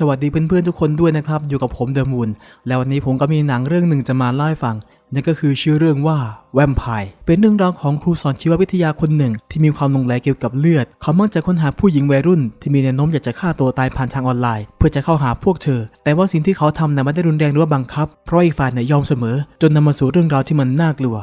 สวัสดีเพื่อนๆทุกคนด้วยนะครับ อยู่กับผมเดอะมูนแล้ววันนี้ผมก็มีหนังเรื่องหนึ่งจะมาเล่าให้ฟังนั่นก็คือชื่อเรื่องว่าแวมไพร์เป็นเรื่องราวของครูสอนชีววิทยาคนหนึ่ง ที่มีความลงใหลเกี่ยวกับเลือด เขามักจะค้นหาผู้หญิงวัยรุ่น ที่มีแนวโน้มอยากจะฆ่าตัวตายผ่านทางออนไลน์ เพื่อจะเข้าหาพวกเธอ แต่ว่าสิ่งที่เขาทำนั้นไม่ได้รุนแรงหรือว่าบังคับ เพราะอีกฝ่ายเนี่ยยอมเสมอ จนนำมาสู่เรื่องราวที่มันน่ากลัว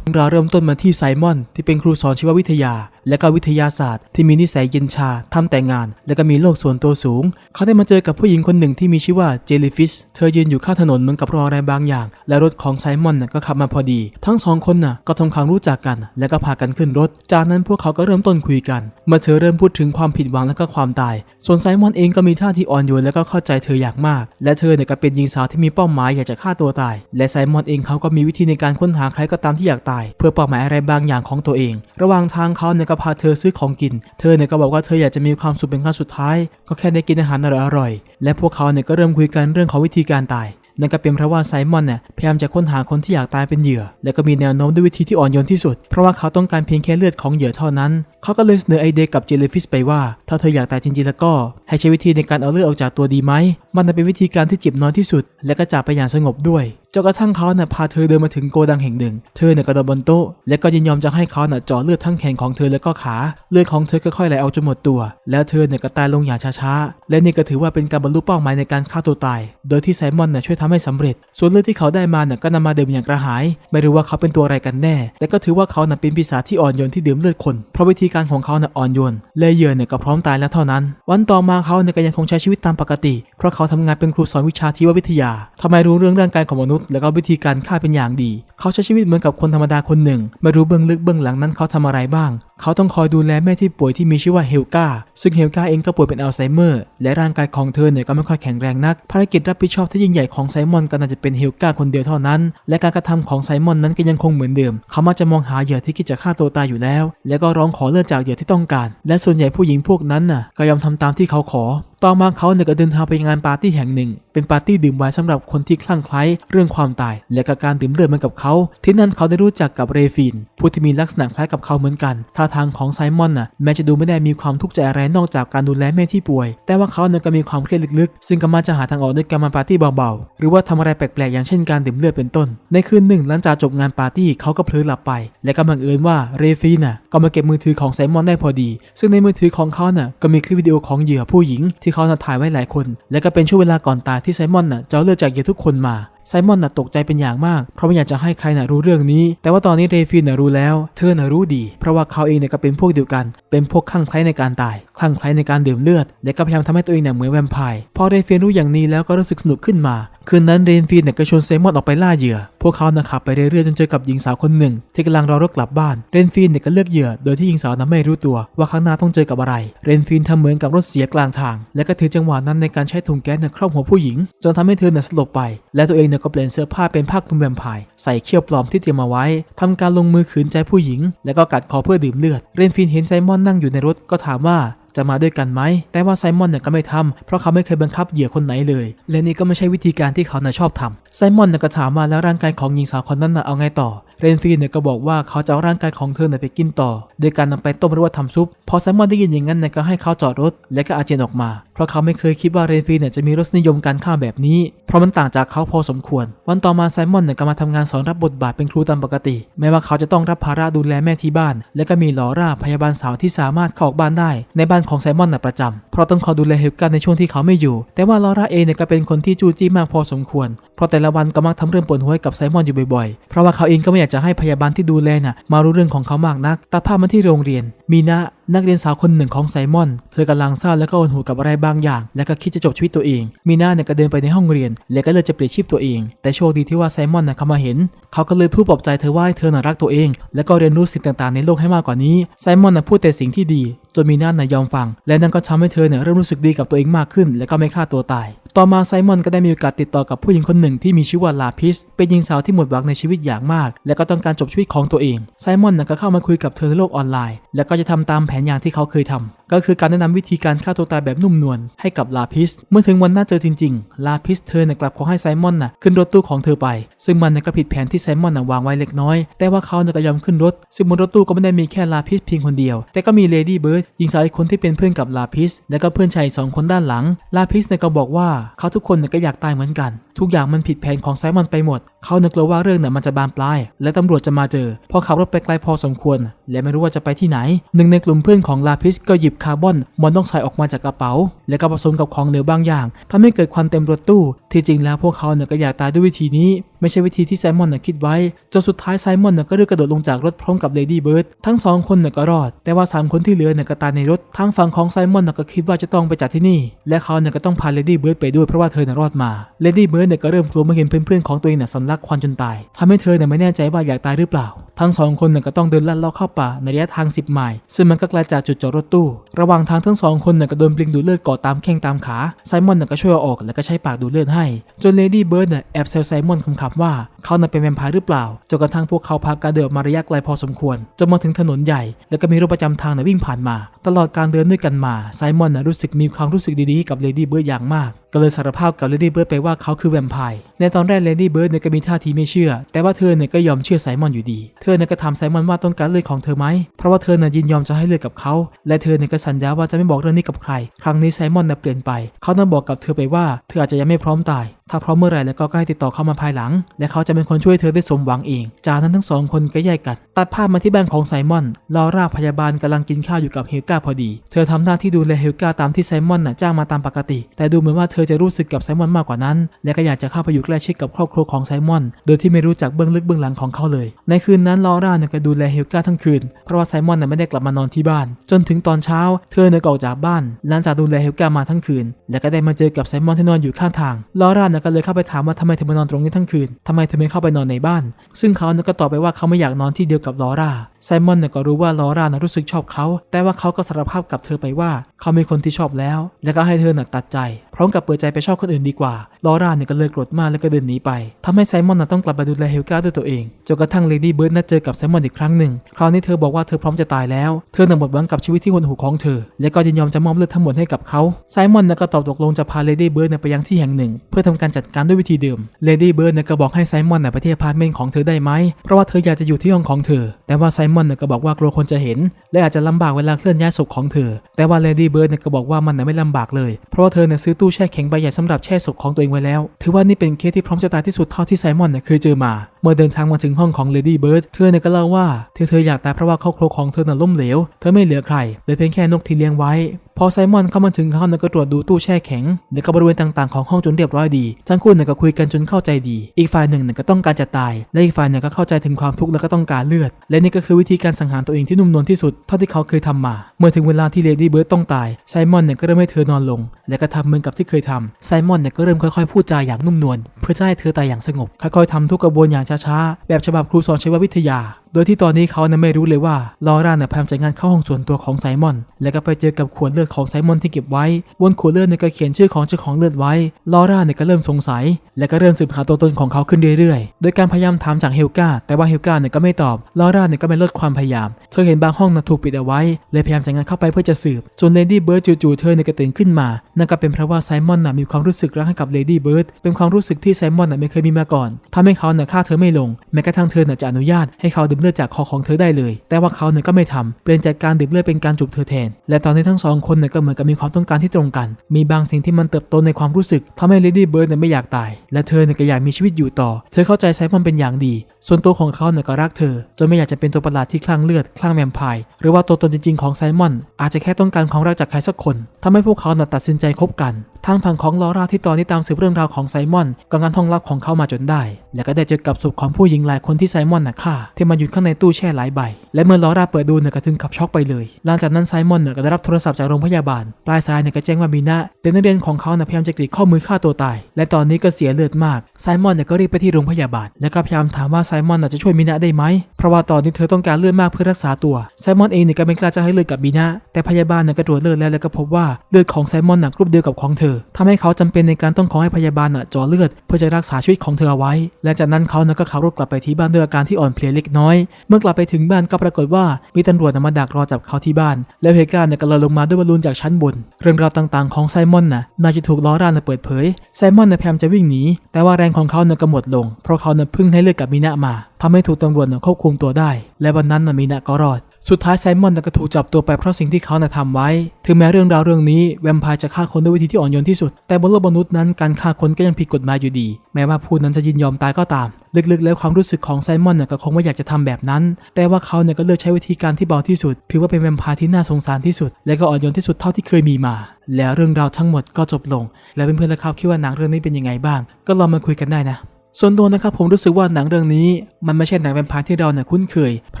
เรื่องราวเริ่มต้นมาที่ไซมอน ที่เป็นครูสอนชีววิทยาและก็วิทยาศาสตร์ที่มีนิสัยเย็นชาทำแต่งาน และก็มีโลกส่วนตัวสูง เขาได้มาเจอกับผู้หญิงคนหนึ่งที่มีชื่อว่าเจลลี่ฟิชเธอยืนอยู่ข้างถนนเหมือนกับรออะไรบางอย่าง และรถของไซมอนน่ะก็ขับมาพอดี ทั้งสองคนน่ะก็ทำความรู้จักกัน และก็พากันขึ้นรถ จากนั้นพวกเขาก็เริ่มต้นคุยกัน เมื่อเธอเริ่มพูดถึงความผิดหวังและก็ความตาย ส่วนไซมอนเองก็มีท่าที่อ่อนโยนและก็เข้าใจเธออย่างมาก และเธอเนี่ยก็เป็นหญิงสาวที่มีเป้าหมายอยากจะฆ่าตัวตาย และไซมอนเองเขาก็มีวิธีในการค้นหาใครก็ตามที่อยากตาย เพื่อเป้าหมายอะไรบางอย่างของตัวเอง ระหว่างทางเขาเนี่ยก็พาเธอซื้อของกิน เธอเนี่ยก็บอกว่าเธออยากจะมีความสุขเป็นครั้งสุดท้าย ก็แค่ได้กินอาหารอร่อยๆ และพวกเขาเนี่ยก็เริ่มคุยกันเรื่องของวิธีการตาย นั่นก็เป็นเพราะว่าไซมอนเนี่ยพยายามจะค้นหาคนที่อยากตายเป็นเหยื่อ และก็มีแนวโน้มด้วยวิธีที่อ่อนโยนที่สุด เพราะว่าเขาต้องการเพียงแค่เลือดของเหยื่อเท่านั้น เขาก็เลยเสนอไอเดียกับเจลลฟิชไปว่า ถ้าเธออยากตายจริงๆแล้วก็ ให้ใช้วิธีในการเอาเลือดออกจากตัวดีไหม มันน่ะเป็นวิธีการที่เจ็บน้อยที่สุด และก็จากไปอย่างสงบด้วย จนกระทั่งเขาเนี่ยพาเธอเดินมาถึงโกดังแห่งหนึ่ง เธอเนี่ยกระโดดบนโต๊ะและก็ยินยอมจะให้เขาเนี่ยเจาะเลือดทั้งแขนของเธอแล้วก็ขา เลือดของเธอค่อยๆไหลออกจนหมดตัว แล้วเธอเนี่ยก็ตายลงอย่างช้าๆ และนี่ก็ถือว่าเป็นการบรรลุเป้าหมายในการฆ่าตัวตาย โดยที่ไซมอนเนี่ยช่วยทำให้สำเร็จ ส่วนเลือดที่เขาได้มาเนี่ยก็นำมาดื่มอย่างกระหาย ไม่รู้ว่าเขาเป็นตัวอะไรกันแน่ และก็ถือว่าเขาเน่ะเป็นปีศาจที่อ่อนโยนที่ดื่มเลือดคน เพราะวิธีการของเขาเน่ะอ่อนโยนและเหยื่อเนี่ยก็พร้อมตายแล้วเท่านั้น วันต่อมาเขาเนี่ยก็ยังคงใช้ชีวิตตามปกติ เพราะเขาทำงานเป็นครูสอนวิชาชีววิทยาทำไมรู้เรื่องร่างกายของมนุษย์ และก็วิธีการฆ่าเป็นอย่างดี เขาใช้ชีวิตเหมือนกับคนธรรมดาคนหนึ่ง ไม่รู้เบื้องลึกเบื้องหลังนั้นเขาทำอะไรบ้าง เขาต้องคอยดูแลแม่ที่ป่วยที่มีชื่อว่าเฮลกาซึ่งเฮลกาเองก็ป่วยเป็นอัลไซเมอร์ และร่างกายของเธอเนี่ยก็ไม่ค่อยแข็งแรงนัก ภารกิจรับผิดชอบที่ยิ่งใหญ่ของไซมอนก็น่าจะเป็นเฮลกาคนเดียวเท่านั้น และการกระทำของไซมอนนั้นก็ยังคงเหมือนเดิม เขามักจะมองหาเหยื่อที่คิดจะฆ่าตัวตายอยู่แล้ว แล้วก็ร้องขอเลือดจากเหยื่อที่ต้องการ และส่วนใหญ่ผู้หญิงพวกนั้นน่ะก็ยอมทำตามที่เขาขอต่อมาเขาเนี่ยก็เดินทางไปงานปาร์ตี้แห่งหนึ่ง เป็นปาร์ตี้ดื่มไวน์สำหรับคนที่คลั่งไคล้เรื่องความตาย และกการดื่มเลือดเหมือนกับเขา ที่นั่นเขาได้รู้จักกับเรฟินผู้ที่มีลักษณะคล้ายกับเขาเหมือนกันท่าทางของไซมอนน่ะแม้จะดูไม่ได้มีความทุกข์ใจอะไรนอกจากการดูแลแม่ที่ป่วย แต่ว่าเขาเนี่ยก็มีความเครียดลึกๆ ซึ่งก็มาจะหาทางออกด้วยการมาปาร์ตี้เบาๆ หรือว่าทำอะไรแปลกๆ อย่างเช่นการดื่มเลือดเป็นต้น ในคืนหนึ่งหลังจากจบงานปาร์ตี้เขาก็เพลินหลับไป และก็บังเอิญว่าเรฟินน่ะก็มาเก็บมือถือของไซมอนได้พอดี ซึ่งในมือถือของเขาน่ะก็มีคลิปวิดีโอของเหยื่อผู้หญิง ที่เขาน่ะถ่ายไว้หลายคน และก็เป็นช่วงเวลาก่อนตายที่ไซมอนน่ะจะเอาเลือดจากเหยื่อทุกคนมา ไซมอนน่ะตกใจเป็นอย่างมาก เพราะไม่อยากจะให้ใครน่ะรู้เรื่องนี้ แต่ว่าตอนนี้เรฟินน่ะรู้แล้ว เธอน่ะรู้ดี เพราะว่าเขาเองเนี่ยก็เป็นพวกเดียวกัน เป็นพวกคลั่งไคล้ในการตาย คลั่งไคล้ในการดื่มเลือด และก็พยายามทำให้ตัวเองเนี่ยเหมือนแวมไพร์ พอเรฟินรู้อย่างนี้แล้วก็รู้สึกสนุกขึ้นมาคืนนั้นเรนฟินเนี่ยก็ชวนไซมอนออกไปล่าเหยื่อ พวกเขานะขับไปเรื่อยๆจนเจอกับหญิงสาวคนหนึ่ง ที่กำลังรอรถกลับบ้าน เรนฟินเนี่ยก็เลือกเหยื่อ โดยที่หญิงสาวนั้นไม่รู้ตัว ว่าข้างหน้าต้องเจอกับอะไร เรนฟินทำเหมือนกับรถเสียกลางทาง และก็ถือจังหวะนั้นในการใช้ถุงแก๊สเนี่ยครอบหัวผู้หญิง จนทำให้เธอเนี่ยสลบไป และตัวเองเนี่ยก็เปลี่ยนเสื้อผ้าเป็นผ้าคลุมแวมไพร์ใส่เขี้ยวปลอมที่เตรียมมาไว้ทำการลงมือขืนใจผู้หญิง และก็กัดคอเพื่อดื่มเลือด เรนฟินเห็นไซมอนนั่งอยู่ในรถก็ถามว่า จะมาด้วยกันไหม แต่ว่าไซมอนเนี่ยก็ไม่ทำเพราะเขาไม่เคยบังคับเหยื่อคนไหนเลย และนี่ก็ไม่ใช่วิธีการที่เขาน่ะชอบทำไซมอนเนี่ยก็ถามมาแล้วร่างกายของหญิงสาวคนนั้นน่ะเอาไงต่อ เรนฟีนเนี่ยก็บอกว่าเขาจะเอาร่างกายของเธอเนี่ยไปกินต่อ โดยการนำไปต้มหรือว่าทำซุป พอไซมอนได้ยินอย่างนั้นเนี่ยก็ให้เขาจอดรถ และก็อาเจียนออกมา เพราะเขาไม่เคยคิดว่าเรนฟีนเนี่ยจะมีรสนิยมการฆ่าแบบนี้ เพราะมันต่างจากเขาพอสมควร วันต่อมาไซมอนเนี่ยก็มาทำงานสอนรับบทบาทเป็นครูตามปกติ แม้ว่าเขาจะต้องรับภาระดูแลแม่ที่บ้าน และก็มีลอร่าพยาบาลสาวที่สามารถเข้าออกบ้านได้ ในบ้านของไซมอนน่ะประจำเพราะต้องคอยดูแลเฮลกันในช่วงที่เขาไม่อยู่ แต่ว่าลอร่าเองเนี่ยก็เป็นคนที่จู้จี้มากพอสมควร เพราะแต่ละวันก็มักทำเรื่องปวดหัวให้กับไซมอนอยู่บ่อยๆ เพราะว่าเขาเองก็ไม่อยากจะให้พยาบาลที่ดูแลน่ะมารู้เรื่องของเขามากนักตัดภาพมาที่โรงเรียน มีนะนักเรียนสาวคนหนึ่งของไซมอน เธอกำลังเศร้าและก็โอนหูกับอะไรบางอย่าง และก็คิดจะจบชีวิตตัวเอง มีนาเนี่ยก็เดินไปในห้องเรียน และก็เลยจะเปลี่ยนชีพตัวเอง แต่โชคดีที่ว่าไซมอนน่ะเขามาเห็น เขาก็เลยพูดปลอบใจเธอว่าให้เธอน่ะรักตัวเอง และก็เรียนรู้สิ่งต่างๆ ในโลกให้มากกว่านี้ ไซมอนน่ะพูดแต่สิ่งที่ดี จนมีนาน่ะยอมฟัง และนั่นก็ทำให้เธอเนี่ยเริ่มรู้สึกดีกับตัวเองมากขึ้น และก็ไม่ฆ่าตัวตาย ต่อมาไซมอนก็ได้มีโอกาสติดต่อกับผู้หญิงคนหนึ่งที่มีชื่อว่าลาพิส เป็นหญิงสาวที่หมดหวังในชีวิตอย่างมาก และก็ต้องการจบชีวิตของตัวเองไซมอนน่ก็เข้ามาคุยกับเธอในโลกออนไลน์ และก็จะทำตามแผนอย่างที่เขาเคยทำก็คือการแนะนำวิธีการฆ่าตัวตายแบบนุ่มนวลให้กับลาพิส เมื่อถึงวันนัดเจอจริงๆ ลาพิสเธอเนี่ยกลับขอให้ไซมอนน่ะขึ้นรถตู้ของเธอไป ซึ่งมันน่ะก็ผิดแผนที่ไซมอนน่ะวางไว้เล็กน้อย แต่ว่าเขาเนี่ยก็ยอมขึ้นรถ ซึ่งบนรถตู้ก็ไม่ได้มีแค่ลาพิสเพียงคนเดียว แต่ก็มีเลดี้เบิร์ดร์ดหญิงสาวอีกคนที่เป็นเพื่อนกับลาพิส และก็เพื่อนชายสองคนด้านหลัง ลาพิสเนี่ยก็บอกว่าเขาทุกคนเนี่ยก็อยากตายเหมือนกัน ทุกอย่างมันผิดแผนของไซมอนไปหมดเขานึกลัวว่าเรื่องเนี่ยมันจะบานปลาย และตำรวจจะมาเจอ พอขับรถไปไกลพอสมควร และไม่รู้ว่าจะไปที่ไหน หนึ่งในกลุ่มเพื่อนของลาพิสก็หยิบคาร์บอนมอนต้อกไซด์ออกมาจากกระเป๋า และก็ผสมกับของเหลวบางอย่างทำให้เกิดควันเต็มรถตู้ ที่จริงแล้วพวกเขาเนี่ยก็อยากตายด้วยวิธีนี้ ไม่ใช่วิธีที่ไซมอนน่ะคิดไว้จนสุดท้ายไซมอนน่ะก็รีบกระโดดลงจากรถพร้อมกับเลดี้เบิร์ดทั้งสองคนน่ะก็รอด แต่ว่าสามคนที่เหลือเนี่ยก็ตายในรถทางฝั่งของไซมอนน่ะก็คิดว่าจะต้องไปจากที่นี่ และเขาเนี่ยก็ต้องพาเลดี้เบิร์ดไปด้วยเพราะว่าเธอน่ะรอดมาเลดี้เบิร์ดเนี่ยก็เริ่มกลัวเมื่อเห็นเพื่อนๆของตัวเองน่ะสำลักควันจนตายทำให้เธอเนี่ยไม่แน่ใจว่าอยากตายหรือเปล่า ทั้งสองคนเนี่ยก็ต้องเดินลัดเลาะเข้าป่าในระยะทาง 10 ไมล์ซึ่งมันก็ไกลจากจุดจอดรถตู้ ระหว่างทางทั้งสองคนเนี่ยก็โดนปลิงดูดเลือดเกาะตามแข้งตามขาไซมอนเนี่ยก็ช่วยเอาออกแล้วก็ใช้ปากดูดเลือดให้ จนเลดี้เบิร์ดเนี่ยแอบแซวไซมอนคำๆว่าเขาน่ะเป็นแวมไพร์หรือเปล่าจนกระทั่งพวกเขาพาการเดินมาระยะไกลพอสมควรจนมาถึงถนนใหญ่ แล้วก็มีรถประจำทางเนี่ยวิ่งผ่านมา ตลอดการเดินด้วยกันมาไซมอนน่ะรู้สึกมีความรู้สึกดีๆกับเลดี้เบิร์ดอย่างมากก็เลยสารภาพกับเลดี้เบิร์ดไปว่าเขาคือแวมไพร์ในตอนแรกเลดี้เบิร์ดเนี่ยก็มีท่าทีไม่เชื่อ แต่ว่าเธอเนี่ยก็ยอมเชื่อไซมอนอยู่ดี เธอเนี่ยก็ถามไซมอนว่าต้องการเลือดของเธอไหม เพราะว่าเธอเนี่ยยินยอมจะให้เลือดกับเขา และเธอเนี่ยก็สัญญาว่าจะไม่บอกเรื่องนี้กับใคร ครั้งนี้ไซมอนเนี่ยเปลี่ยนไป เขาเนี่ยบอกกับเธอไปว่า เธออาจจะยังไม่พร้อมตาย ถ้าพร้อมเมื่อไหร่แล้วก็ให้ติดต่อเข้ามาภายหลัง และเขาจะเป็นคนช่วยเธอได้สมหวังเอง จากนั้นทั้งสองคนก็แยกกัน ตัดภาพมาที่บ้านของไซมอน ลอร่าพยาบาลกำลังกินข้าวอยู่กับเฮลกาพอดี เธอทำหน้าที่ดูแลเฮลกาตามที่ไซมอนน่ะจ้างมาตามปกติ แต่ดูเหมือนว่าเธอจะรู้สึกกับไซมอนมากกว่านั้น และก็อยากจะเข้าไปอยู่ใกล้ชิดกับครอบครัวของไซมอน โดยที่ไม่รู้จักเบื้องลึกเบื้องหลังของเขาเลย ในคืนนั้นลอร่าเนี่ยก็ดูแลเฮลกาทั้งคืน เพราะว่าไซมอนน่ะไม่ได้กลับมานอนที่บ้าน จนถึงตอนเช้า เธอเนี่ยก็ออกจากบ้าน หลังจากดูแลเฮลกามาทั้งคืน และก็ได้มาเจอกับไซมอนที่นอนอยู่ข้างทางลอร่าเนี่ยก็เลยเข้าไปถามว่าทำไมเธอมานอนตรงนี้ทั้งคืนทำไมเธอไม่เข้าไปนอนในบ้าน ซึ่งเขาเนี่ยก็ตอบไปว่าเขาไม่อยากนอนที่เดียวกับลอร่าไซมอนเนี่ยก็รู้ว่าลอร่านะรู้สึกชอบเขา แต่ว่าเขาก็สารภาพกับเธอไปว่า เขามีคนที่ชอบแล้ว และก็ให้เธอน่ะตัดใจ พร้อมกับเปิดใจไปชอบคนอื่นดีกว่า ลอร่าเนี่ยก็เลยโกรธมากแล้วก็เดินหนีไปทำให้ไซมอนน่ะต้องกลับมาดูแลเฮลกาด้วยตัวเอง จนกระทั่งเลดี้เบิร์ดนัดเจอกับไซมอนอีกครั้งหนึ่ง คราวนี้เธอบอกว่าเธอพร้อมจะตายแล้ว เธอหนักหมดหวังกับชีวิตที่หดหู่ของเธอ และก็ยินยอมจะมอบเลือดทั้งหมดให้กับเขา ไซมอนน่ะก็ตอบตกลงจะพาเลดี้เบิร์ดเนี่ยไปยังที่แห่งหนึ่ง เพื่อทำการจัดการด้วยวิธีเดิม เลดี้เบิร์ดก็บอกให้ไซมอนน่ะไปที่อพาร์ตเมนต์ของเธอได้ไหมเพราะว่าเธออยากจะอยู่ที่ห้องของเธอ แต่ว่าไซมอนเนี่ยก็บอกว่ากลัวคนจะเห็น และอาจจะลำบากเวลาเคลื่อนย้ายศพของเธอ แต่ว่าเลดี้เบิร์ดเนี่ยก็บอกว่ามันน่ะไม่ลำบากเลย เพราะว่าเธอเนี่ยซื้อตู้แช่แข็งใบใหญ่สำหรับแช่ศพของตัวเองไว้แล้ว ถือว่านี่เป็นเคสที่พร้อมจะตายที่สุดเท่าที่ไซมอนเนี่ยเคยเจอมา เมื่อเดินทางมาถึงห้องของเลดี้เบิร์ดเธอเนี่ยก็เล่าว่าที่เธออยากตายเพราะว่าครอบครัวของเธอน่ะล้มเหลว เธอไม่เหลือใครเลยเพียงแค่นกที่เลี้ยงไว้พอไซมอนเข้ามาถึงเขาเนี่ยก็ตรวจดูตู้แช่แข็งและก็บริเวณต่างๆของห้องจนเรียบร้อยดี ทั้งคู่เนี่ยก็คุยกันจนเข้าใจดี อีกฝ่ายหนึ่งเนี่ยก็ต้องการจะตาย และอีกฝ่ายเนี่ยก็เข้าใจถึงความทุกข์และก็ต้องการเลือด และนี่ก็คือวิธีการสังหารตัวเองที่นุ่มนวลที่สุดเท่าที่เขาเคยทำมา เมื่อถึงเวลาที่เลดี้เบิร์ดต้องตายไซมอนเนี่ยก็เริ่มให้เธอนอนลง และก็ทำเหมือนกับที่เคยทำไซมอนเนี่ยก็เริ่มค่อยๆพูดจาอย่างนุ่มนวลเพื่อจะให้เธอตายอย่างสงบค่อยๆทำทุกกระบวนอย่างช้าๆแบบฉบับครูสอนชีววิทยา โดยที่ตอนนี้เขาเนี่ยไม่รู้เลยว่าลอร่าเนี่ยพยายามจะงานเข้าห้องส่วนตัวของไซมอน แล้วก็ไปเจอกับขวดเลือดของไซมอนที่เก็บไว้ บนขวดเลือดเนี่ยก็เขียนชื่อของเจ้าของเลือดไว้ลอร่าเนี่ยก็เริ่มสงสัย และก็เริ่มสืบหาตัวตนของเขาขึ้นเรื่อยๆ โดยการพยายามถามจากเฮลกาแต่ว่าเฮลกาเนี่ยก็ไม่ตอบลอร่าเนี่ยก็ไม่ลดความพยายาม เธอเห็นบางห้องน่ะถูกปิดเอาไว้เลยพยายามจะงานเข้าไปเพื่อจะสืบส่วนเลดี้เบิร์ดจู่ๆเธอเนี่ยก็ตื่นขึ้นมานั่นก็เป็นเพราะว่าไซมอนน่ะมีความรู้สึกรักให้กับเลดี้เบิร์ดเป็นความรู้สึกที่ไซมอนน่ะไม่เคยมีมาก่อนทำให้เขาน่ะฆ่าเธอไม่ลงแม้กระทั่งเธอน่ะจะอนุญาตให้เขาดเลือดจากคอของเธอได้เลย แต่ว่าเขาเนี่ยก็ไม่ทำเปลี่ยนจากการดื่มเลือดเป็นการจูบเธอแทน และตอนนี้ทั้งสองคนเนี่ยก็เหมือนกับมีความต้องการที่ตรงกัน มีบางสิ่งที่มันเติบโตในความรู้สึกทำให้เลดี้เบิร์ดเนี่ยไม่อยากตาย และเธอเนี่ยก็อยากมีชีวิตอยู่ต่อ เธอเข้าใจไซมอนเป็นอย่างดี ส่วนตัวของเขาเนี่ยก็รักเธอจนไม่อยากจะเป็นตัวประหลาดที่คลั่งเลือดคลั่งแวมไพร์หรือว่าตัวตนจริงๆของไซมอน อาจจะแค่ต้องการความรักจากใครสักคนทำให้พวกเขาเนี่ยตัดสินใจคบกันทางฝั่งของลอร่าที่ตอนนี้ตามสืบเรื่องราวของไซมอนก็งันห้องลับของเขามาจนได้ และก็ได้เจอกับศพของผู้หญิงหลายคนที่ไซมอนน่ะฆ่าที่มาอยู่ข้างในตู้แช่หลายใบ และเมื่อลอร่าเปิดดูเนี่ยก็ถึงกับช็อกไปเลย หลังจากนั้นไซมอนเนี่ยก็ได้รับโทรศัพท์จากโรงพยาบาล ปลายสายเนี่ยก็แจ้งว่ามีนาเด็กนักเรียนของเขาเนี่ยพยายามจะกรีดข้อมือฆ่าตัวตาย และตอนนี้ก็เสียเลือดมาก ไซมอนเนี่ยก็รีบไปที่โรงพยาบาล และก็พยายามถามว่าไซมอนน่จะช่วยมีนาได้ไหม เพราะว่าตอนนี้เธอต้องการเลือดมากเพื่อรักษาตัว ไซมอนเองเนี่ยก็ไม่กล้าจะให้เลือดกับมีนาแต่พยาบาลเนี่ยก็ตรวจเลือดแล้วแล้วก็พบว่าเลือดของไซมอนน่ะกรุ๊ปเดียวกับของเธอทำให้เขาจำเป็นในการต้องขอให้พยาบาลน่ะเจ่อเลือด เพื่อจะรักษาชีวิตของเธอเอาไว้ และจากนั้นเขาน่ะก็ขับรถกลับไปที่บ้านด้วยอาการที่อ่อนเพลียเล็กน้อยเมื่อกลับไปถึงบ้านก็ปรากฏว่ามีตำรวจน่ะมาดักรอจับเขาที่บ้าน แล้วเฮกาเนี่ยก็เลยลงมาด้วยบอลลูนจากชั้นบน เรื่องราวต่างๆของไซมอนน่ะน่าจะถูกล้อร่านเปิดเผย ไซมอนน่ะพยายามจะวิ่งหนี แต่ว่าแรงของเขาเนี่ยก็หมดลง เพราะเขาเนี่ยพึ่งให้เลือดกับมีนามาทำให้ถูกตำรวจเนี่ยควบคุมตัวได้ และวันนั้นน่ะมีนาก็รอด สุดท้ายไซมอนก็ถูกจับตัวไปเพราะสิ่งที่เขาน่ะทำไว้ ถึงแม้เรื่องราวเรื่องนี้แวมไพร์จะฆ่าคนด้วยวิธีที่อ่อนโยนที่สุด แต่บนโลกมนุษย์นั้นการฆ่าคนก็ยังผิดกฎหมายอยู่ดี แม้ว่าผู้นั้นจะยินยอมตายก็ตาม ลึกๆ แล้วความรู้สึกของไซมอนน่ะก็คงไม่อยากจะทำแบบนั้น แต่ว่าเขาเนี่ยก็เลือกใช้วิธีการที่เบาที่สุด ถือว่าเป็นแวมไพร์ที่น่าสงสารที่สุด และก็อ่อนโยนที่สุดเท่าที่เคยมีมา แล้วเรื่องราวทั้งหมดก็จบลง แล้วเพื่อนๆละครับคิดว่าหนังเรื่องนี้เป็นยังไงบ้าง ก็ลองมาคุยกันได้นะ ส่วนตัวนะครับผมรู้สึกว่าหนังเรื่องนี้มันไม่ใช่หนังแวมไพร์ที่เราเนี่ยคุ้นเคย เพร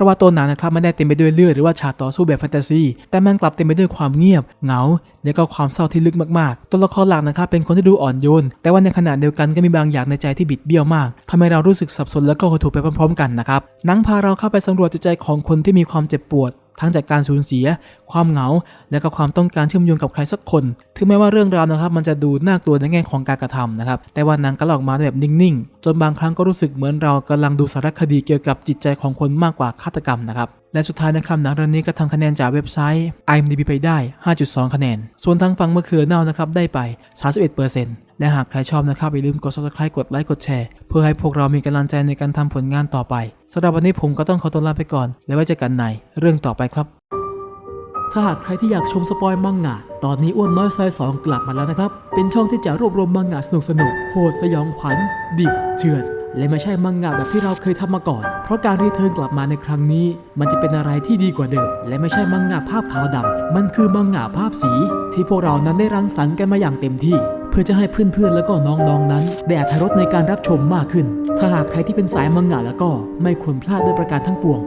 าะว่าตัวหนังนะครับไม่ได้เต็มไปด้วยเลือดหรือว่าฉากต่อสู้แบบแฟนตาซี แต่มันกลับเต็มไปด้วยความเงียบ เหงา และก็ความเศร้าที่ลึกมากๆ ตัวละครหลักนะครับเป็นคนที่ดูอ่อนโยน แต่ว่าในขณะเดียวกันก็มีบางอย่างในใจที่บิดเบี้ยวมากทำให้เรารู้สึกสับสนและก็หดหู่ไปพร้อมๆ กันนะครับหนังพาเราเข้าไปสำรวจจิตใจของคนที่มีความเจ็บปวด ทั้งจากการสูญเสีย ความเหงา และก็ความต้องการเชื่อมโยงกับใครสักคน ถึงแม้ว่าเรื่องราวนะครับมันจะดูน่ากลัวในแง่ของการกระทำนะครับ แต่ว่านังก็หลอกมาแบบนิ่งๆ จนบางครั้งก็รู้สึกเหมือนเรากำลังดูสารคดีเกี่ยวกับจิตใจของคนมากกว่าฆาตกรรมนะครับและสุดท้ายนะครับหนังเรื่องนี้ก็ทำคะแนนจากเว็บไซต์ IMDb ไปได้ 5.2 คะแนน ส่วนทางฝั่งมะเขือเน่านะครับได้ไป 31% และหากใครชอบนะครับอย่าลืมกด subscribe กดไลค์กดแชร์เพื่อให้พวกเรามีกำลังใจในการทำผลงานต่อไปสำหรับวันนี้ผมก็ต้องขอตัวลาไปก่อน แล้วไว้เจอกันในเรื่องต่อไปครับ ถ้าหากใครที่อยากชมสปอยมังงะตอนนี้อ้วนน้อยซอยสองกลับมาแล้วนะครับ เป็นช่องที่จะรวบรวมมังงะสนุกสนุกโหดสยองขวัญ ดิบเถื่อนและไม่ใช่มังงะแบบที่เราเคยทำมาก่อน เพราะการรีเทิร์นกลับมาในครั้งนี้ มันจะเป็นอะไรที่ดีกว่าเดิม และไม่ใช่มังงะภาพขาวดำมันคือมังงะภาพสี ที่พวกเรานั้นได้รังสรรค์กันมาอย่างเต็มที่ เพื่อจะให้เพื่อนๆ แล้วก็น้องๆนั้นได้อรรถรสในการรับชมมากขึ้น ถ้าหากใครที่เป็นสายมังงะแล้วก็ไม่ควรพลาดด้วยประการทั้งปวง